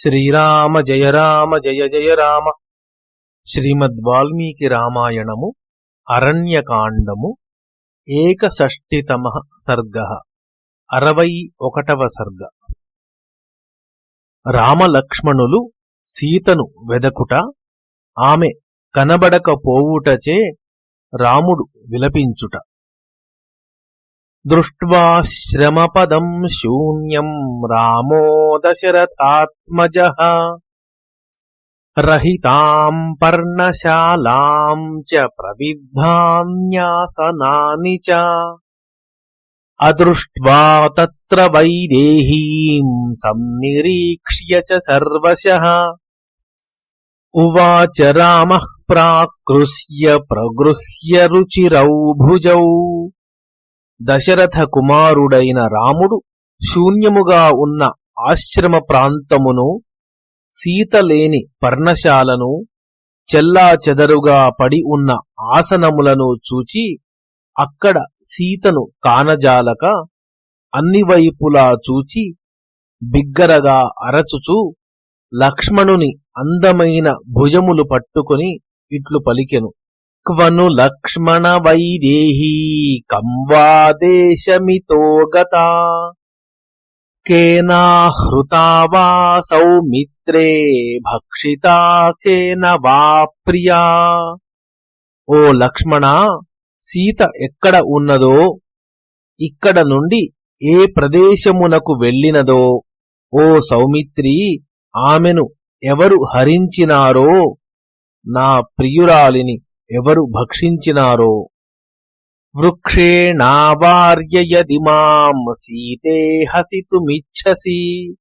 శ్రీరామ జయ రామ జయ జయ రామ. శ్రీమద్ వాల్మీకి రామాయణము అరణ్యకాండము ఏకషష్టితమ సర్గ అరవై ఒకటవ సర్గ. రామలక్ష్మణులు సీతను వెదకుట ఆమె కనబడకపోవుటచే రాముడు విలపించుట. దృష్ట్వా శ్రమపదం శూన్యం రామో దశరథాత్మజ రహితాం పర్ణశాలాం చ ప్రవిద్ధాన్యాసనాని చ అదృష్ట్వా తత్ర వైదేహీం సన్నిరీక్ష్య చ సర్వశః ఉవాచ రామః ప్రాకృష్య ప్రగృహ్య రుచిరౌ భుజౌ దశరథ కుమారుడైన రాముడు శూన్యముగా ఉన్న ఆశ్రమ ప్రాంతమును సీతలేని పర్ణశాలను చెల్లాచెదరుగా పడి ఉన్న ఆసనములను చూచి అక్కడ సీతను కానజాలక అన్ని వైపులా చూచి బిగ్గరగా అరచుచూ లక్ష్మణుని అందమైన భుజములు పట్టుకుని ఇట్లు పలికెను. క్వను లక్ష్మణ వైదేహీ కంవాదేశమితో గత? కేనాహృతా వా సౌమిత్రే భక్షితా కేన వా ప్రియా? ఓ లక్ష్మణ సీత ఎక్కడ ఉన్నదో ఇక్కడ నుండి ఏ ప్రదేశమునకు వెళ్ళినదో ఓ సౌమిత్రి ఆమెను ఎవరు హరించినారో నా ప్రియురాలిని ఎవరు భక్షించినారో? వృక్షేణావార్యయది మాం సీతే హసితుమిచ్చసి.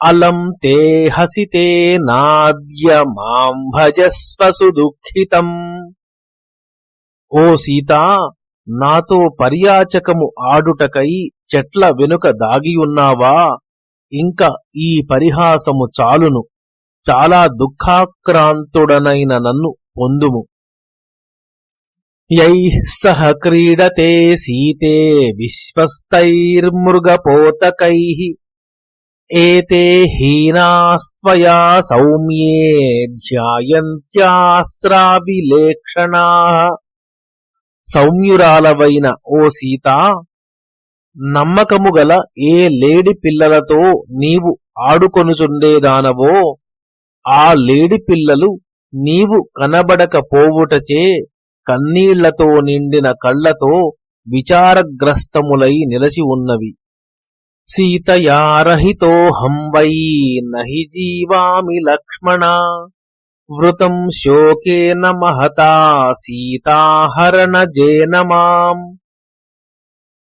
అలం తే హసితే నాద్య మాం భజస్వ సుదుఃఖితం ఓ సీతా నాతో పర్యాచకము ఆడుటకై చెట్ల వెనుక దాగియున్నావా ఇంకా ఈ పరిహాసము చాలును. చాలా దుఃఖాక్రాంతుడనైన నన్ను పొందుము. యైః సహ క్రీడతే సీతే విశ్వస్తైర్మృగపోతకై. ఏతే హీనాస్త్వయా సౌమ్యే ధ్యాయంత్యాశ్రావిలేక్షణా. సౌమ్యురాలవైన ఓ సీత నమ్మకము గల ఏ లేడి పిల్లలతో నీవు ఆడుకొనుచుండేదానవో ఆ లేడి పిల్లలు నీవు కనబడకపోవుటచే కన్నీళ్ళతో నిండిన కళ్ళతో విచారగ్రస్తములై నిలచి ఉన్నవి. సీతయారహితోహం వై నహి జీవామి లక్ష్మణ. వృతం శోకేన మహతా సీతాహరణజేన మాం.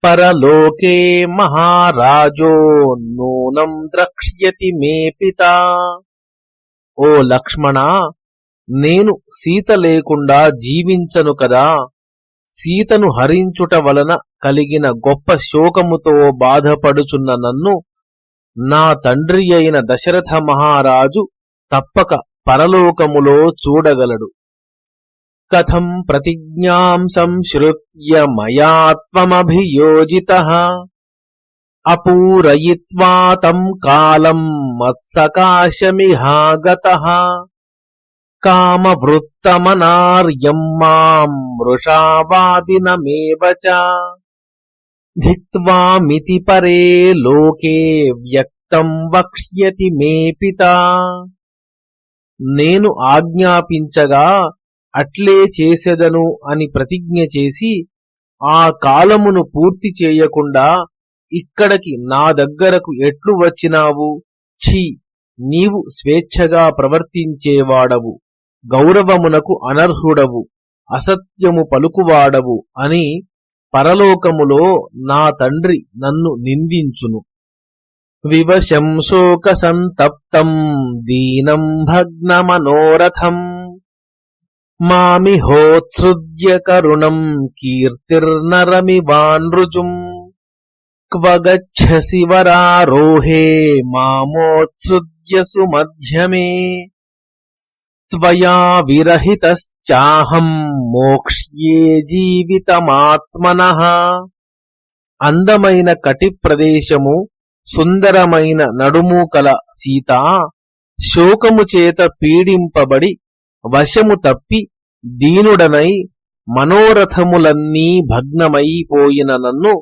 పరలోకే మహారాజో నూనం ద్రక్ష్యతి మే పిత. ఓ లక్ష్మణ నేను సీత లేకుండా జీవించను కదా. సీతను హరించుట వలన కలిగిన గొప్ప శోకముతో బాధపడుచున్న నన్ను నా తండ్రి అయిన దశరథ మహారాజు తప్పక పరలోకములో చూడగలడు. కథం ప్రతిజ్ఞాం సంశ్రుత్య మయాత్మభియోజిత అపూరయిత్వా తం కాలం మత్సకాశమిహాగత కామవృత్తమనార్యం మాం మృషావాదినమేవ చ ధిక్త్వామితి పరే లోకే వ్యక్తం వక్ష్యతి మే పిత నేను ఆజ్ఞాపించగా అట్లే చేసెదను అని ప్రతిజ్ఞ చేసి ఆ కాలమును పూర్తి చేయకుండా ఇక్కడికి నా దగ్గరకు ఎట్లు వచ్చినావు ఛీ నీవు స్వేచ్ఛగా ప్రవర్తించేవాడవు గౌరవమునకు అనర్హుడవు అసత్యము పలుకువాడవు అని పరలోకములో నా తండ్రి నన్ను నిందించును. వివశం శోక సంతప్తం దీనం భగ్నమనోరథం. మామిహోత్సృజ్య కరుణం కీర్తిర్నరమివానృజుం క్వ గచ్చసి వరారోహే మామోత్సృజ్య సుమధ్యమే త్వయా విరహితశ్చాహం మోక్ష్యే జీవితమాత్మనః. అందమైన కటి ప్రదేశము సుందరమైన నడుము కల సీత శోకము చేత పీడింపబడి వశము తప్పి దీనుడనై మనోరథములన్నీ భగ్నమైపోయిన నన్ను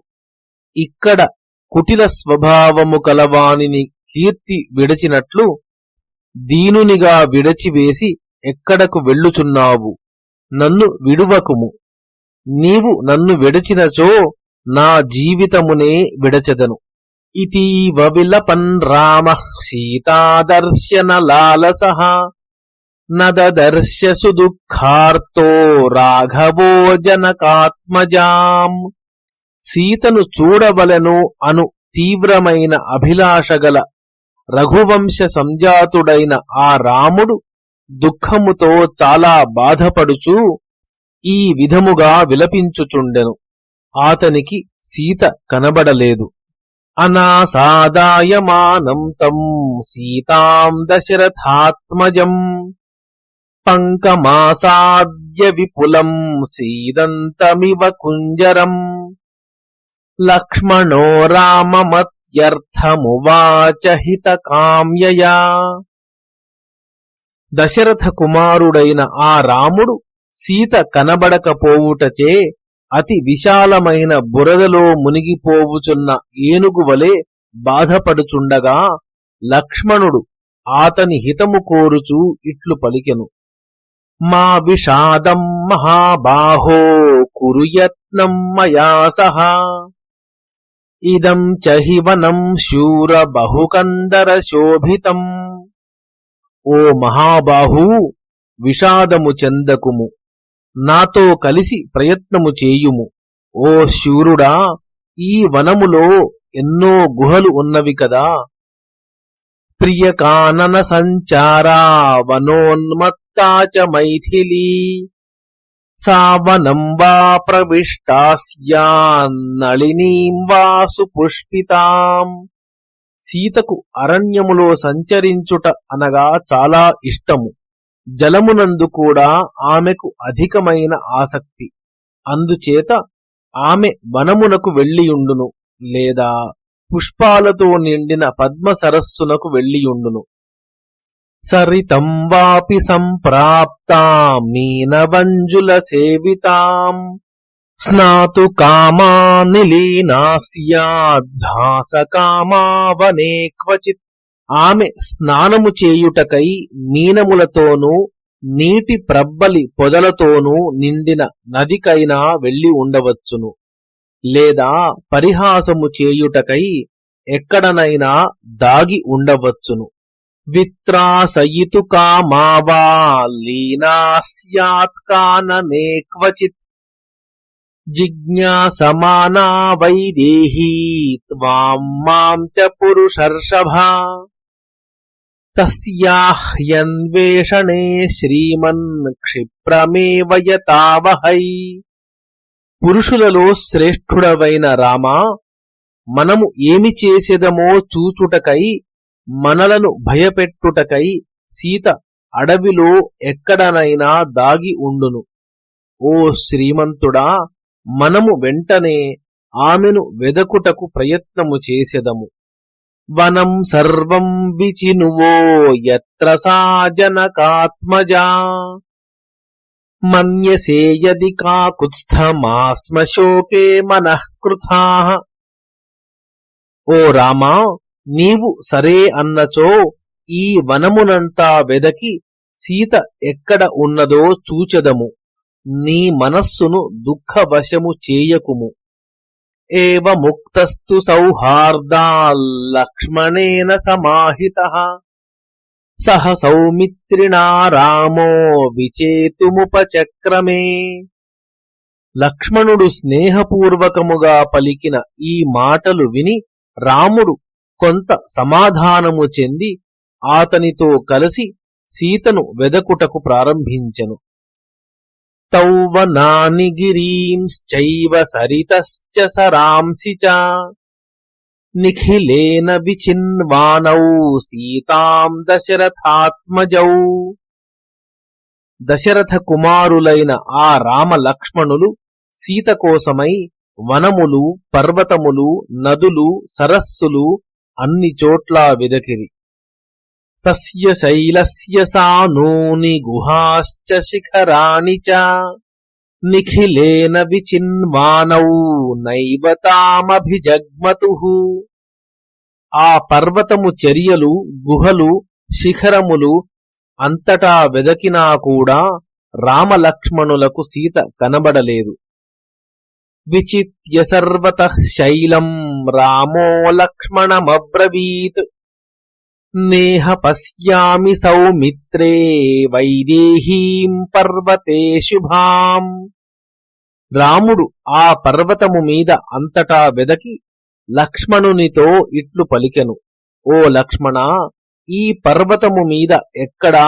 ఇక్కడ కుటిల స్వభావము కలవానిని కీర్తి విడచినట్లు దీనునిగా విడచివేసి ఎక్కడకు వెళ్ళుచున్నావు? నన్ను విడువకుము. నీవు నన్ను విడచినచో నా జీవితమునే విడచెదను. ఇతీవ విలపన్ రామ సీతాదర్శన లాలస నదర్శ సుదుఃఖార్తో రాఘవో జనకాత్మజాం. సీతను చూడవలను అను తీవ్రమైన అభిలాషగల రఘువంశ సంజాతుడైన ఆ రాముడు దుఃఖముతో చాలా బాధపడుచూ ఈ విధముగా విలపించుచుండెను. ఆతనికి సీత కనబడలేదు. అనాసాదాయమానం తం సీతాం దశరథాత్మజం పంకమాసాద్య విపులం సీదంతమివ కుంజరం. లక్ష్మణో రామమత్ రామమత్యర్థమువాచ హితకామ్యయా. దశరథ కుమారుడైన ఆ రాముడు సీత కనబడకపోవుటచే అతి విశాలమైన బురదలో మునిగిపోవుచున్న ఏనుగు వలె బాధపడుచుండగా లక్ష్మణుడు ఆతని హితము కోరుచూ ఇట్లు పలికెను. మా విషాదం మహాబాహో కురుయత్నం మయా సహా. ఇదం చహి వనం శూర బహుకందర శోభితం. ఓ మహాబాహూ విషాదము చెందకుము. నాతో కలిసి ప్రయత్నము చేయుము. ఓ శూరుడా ఈ వనములో ఎన్నో గుహలు ఉన్నవి కదా. ప్రియకానన సంచారా వనోన్మత్తాచ మైథిలీ. సావనం వా ప్రవిష్టాస్యాన్నళినీం వా సుపుష్పితాం సీతకు అరణ్యములో సంచరించుట అనగా చాలా ఇష్టము. జలమునందు కూడా ఆమెకు అధికమైన ఆసక్తి. అందుచేత ఆమె వనమునకు వెళ్ళియుండును లేదా పుష్పాలతో నిండిన పద్మ సరస్సునకు వెళ్ళియుండును. సరితం వాపి సంప్రాప్తాం మీనవంజుల సేవితాం. స్నాతు కామా నిలీనాస్యాద్ధాస కామావనే క్వచిత్. ఆమె స్నానము చేయుటకై మీనములతోనూ నీటి ప్రబ్బలి పొదలతోనూ నిండిన నదికైనా వెళ్ళి ఉండవచ్చును. లేదా పరిహాసము చేయుటకై ఎక్కడనైనా దాగి ఉండవచ్చును. విత్రాసయితు కామావా లీనా లీనాస్యాత్కాననే క్వచిత్. జిజ్ఞాసమానా వైదేహీ త్వాం మాం చ పురుషర్షభ. తస్యాహ్యన్వేషణే శ్రీమన్ క్షిప్రమేవ యతావహై పురుషులలో శ్రేష్ఠుడవైన రామా మనము ఏమి చేసేదమో చూచుటకై మనలను భయపెట్టుటకై సీత అడవిలో ఎక్కడనైనా దాగి ఉండును. ఓ శ్రీమంతుడా మనము వెంటనే ఆమెను వెదకుటకు ప్రయత్నము చేసెదము. వనం సర్వం విచినువో ఎత్ర సాజనకాత్మజా. మన్యసేయది మన్యసే యది ఓ రామా నీవు సరే అన్నచో ఈ వనమునంతా వెదకి సీత ఎక్కడ ఉన్నదో చూచెదము. నీ మనస్సును దుఃఖవశము చేయకుము. ఏవ ముక్తస్తు సౌహార్దాల్లక్ష్మణేన సమాహిత. సహ సౌమిత్రిణా రామో విచేతుముపచక్రమే. లక్ష్మణుడు స్నేహపూర్వకముగా పలికిన ఈ మాటలు విని రాముడు కొంత సమాధానము చెంది ఆతనితో కలిసి సీతను వెదకుటకు ప్రారంభించెను. తౌవనాని గిరీంశ్చైవ సరితశ్చ సరాంసి చ నిఖిలేన విచిన్వానౌ సీతాం దశరథాత్మజౌ. దశరథ కుమారులైన ఆ రామ లక్ష్మణులు సీత కోసమై వనములు పర్వతములు నదులు సరస్సులు అన్ని చోట్లా వెదకిరి. తస్య శైలస్య సానూని గుహాశ్చ శిఖరాణి చ. నిఖిలేన విచిన్వానౌ నైవ తామభిజగ్మతు. ఆ పర్వతము చర్యలు గుహలు శిఖరములు అంతటా వెదకినా కూడా రామలక్ష్మణులకు సీత కనబడలేదు. విచిత్య సర్వత శైలం రామో లక్ష్మణమబ్రవీత్. నేహ పశ్యామి సౌమిత్రే వైదేహీం పర్వతే శుభాం. రాముడు ఆ పర్వతము మీద అంతటా వెదకి లక్ష్మణునితో ఇట్లు పలికెను. ఓ లక్ష్మణ ఈ పర్వతము మీద ఎక్కడా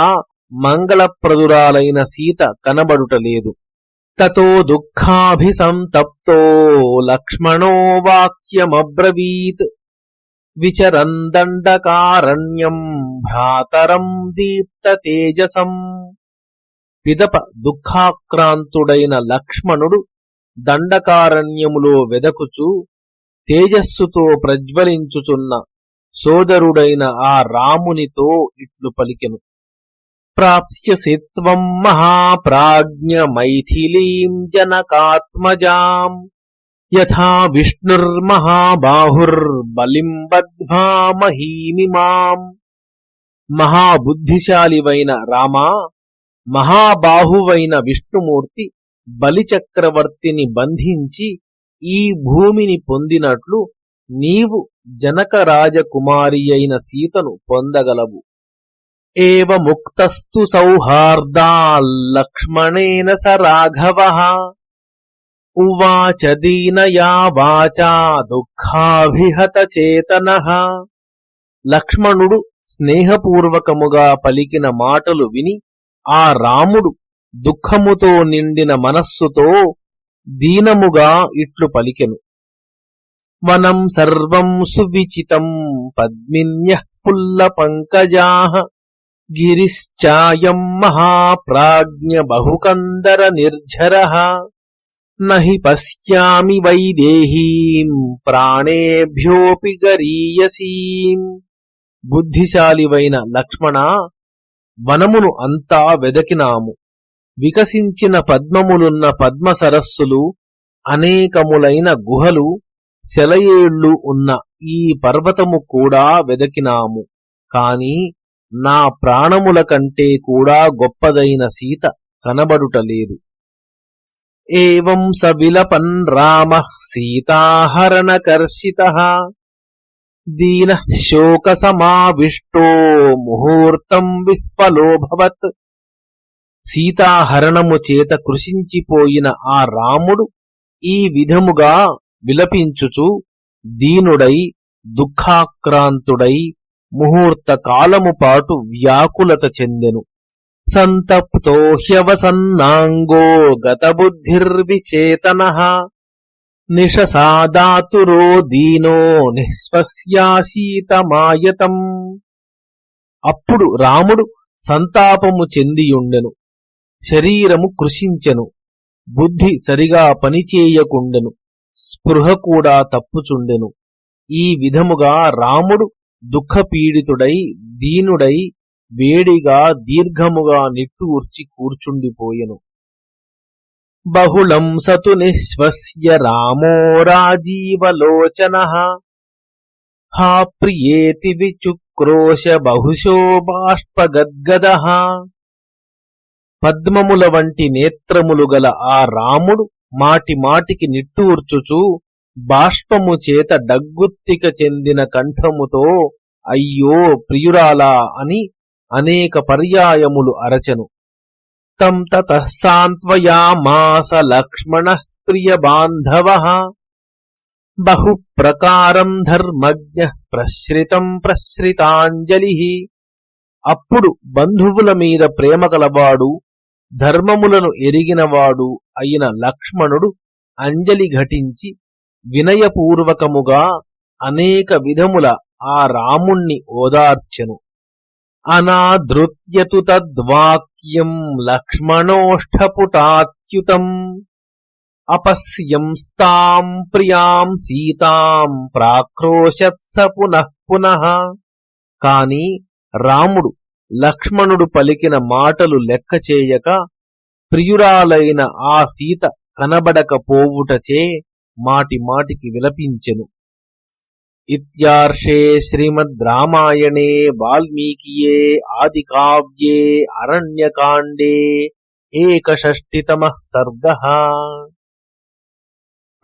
మంగళప్రదురాలైన సీత కనబడుటలేదు తతో దుఃఖాభిసంతప్తో లక్ష్మణో వాక్యమబ్రవీత్. విచరందండకారణ్యం భ్రాతరం దీప్త తేజసం పిదప దుఃఖాక్రాంతుడైన లక్ష్మణుడు దండకారణ్యములో వెదకుచు తేజస్సుతో ప్రజ్వలించుచున్న సోదరుడైన ఆ రామునితో ఇట్లు పలికెను. ప్రాప్స్యసిత్వం మహాప్రాజ్ఞ మైథిలీం జనకాత్మజాం. యథా విష్ణుర్మహాబాహుర్బలిం బద్ధ్వా మహీమిమాం మహాబుద్ధిశాలివైన రామా మహాబాహువైన విష్ణుమూర్తి బలిచక్రవర్తిని బంధించి ఈ భూమిని పొందినట్లు నీవు జనక రాజకుమారి అయిన సీతను పొందగలవు. ఏవ ముక్తస్తు సౌహార్దాల్లక్ష్మణేన స రాఘవ ఉవాచ దీనయా వాచా దుఃఖాభిహత చేతన లక్ష్మణుడు స్నేహపూర్వకముగా పలికిన మాటలు విని ఆ రాముడు దుఃఖముతో నిండిన మనస్సుతో దీనముగా ఇట్లు పలికెను. వనం సర్వం సువిచితం పద్మిన్య పుల్ల పంకజా। గిరిశ్చాయం మహాప్రాజ్ఞ బహుకందర నిర్ఝర నహి పశ్యామి వైదేహీం ప్రాణేభ్యోపి గరీయసీం బుద్ధిశాలివైన లక్ష్మణ వనమును అంతా వెదకినాము। వికసించిన పద్మములున్న పద్మ సరస్సులు అనేకములైన గుహలు శలయేళ్ళు ఉన్న ఈ పర్వతము కూడా వెదకినాము। కాని నా ప్రాణముల కంటే కూడా గొప్పదైన సీత కనబడుటలేదు ఏం స విలపన్ రామ సీతాహరణకర్షిత దీన శోక సమావిష్టో ముహూర్తం విహ్వలోభవత్ సీతాహరణము చేత కృషించిపోయిన ఆ రాముడు ఈ విధముగా విలపించుచు దీనుడై దుఃఖాక్రాంతుడై ముహూర్త కాలము పాటు వ్యాకులత చెందెను. సంతప్తో హ్యవసన్నాంగో గతబుద్ధిర్విచేతన. నిషసాదాతురో దీనో నిస్పశ్యాశీతమాయతం అప్పుడు రాముడు సంతాపము చెందియుండెను. శరీరము కృషించెను. బుద్ధి సరిగా పనిచేయకుండెను. స్పృహ కూడా తప్పుచుండెను. ఈ విధముగా రాముడు దుఃఖపీడితుడై దీనుడై వేడిగా దీర్ఘముగా నిట్టూర్చి కూర్చుండిపోయెను. బహుళం సతు నిశ్వస్య రామో రాజీవలోచన. హా ప్రియేతి విచుక్రోశ బహుశో బాష్పగద్గద. పద్మముల వంటి నేత్రములు గల ఆ రాముడు మాటి మాటికి నిట్టూర్చుచు బాష్పము చేత డగ్గుత్తిక చెందిన కంఠముతో అయ్యో ప్రియురాలా అని అనేక పర్యాయములు అరచెను. తం తతః లక్ష్మణ ప్రియ బాంధవ. బహుప్రకారం ధర్మజ్ఞ ప్రశ్రితం ప్రశ్రితాంజలి. అప్పుడు బంధువుల మీద ప్రేమ కలవాడు ధర్మములను ఎరిగినవాడు అయిన లక్ష్మణుడు అంజలి ఘటించి వినయపూర్వకముగా అనేక విధముల ఆ రాముణ్ణి ఓదార్చెను. అనాధృత్యతు తద్వాక్యం లక్ష్మణోష్ఠపుటాచ్యుతం. అపశ్యంస్తాం ప్రియాం సీతాం ప్రాక్రోశత్స పునః పునః. కాని రాముడు లక్ష్మణుడు పలికిన మాటలు లెక్క చేయక ప్రియురాలైన ఆ సీత కనబడకపోవుటచే మాటి మాటికి విలపించెను. ఇత్యార్షే శ్రీమద్ రామాయణే వాల్మీకియే ఆది కావ్యే అరణ్యకాండే ఏకషష్టితమ సర్గ.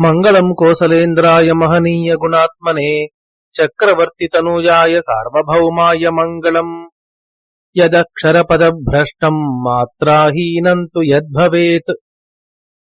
మంగళం కోసలేంద్రాయ మహనీయ గుణాత్మనే చక్రవర్తి తనూజాయ సార్వభౌమాయ మంగళం. యదక్షరపదభ్రష్టం మాత్రాహీనం తు యద్భవేత్.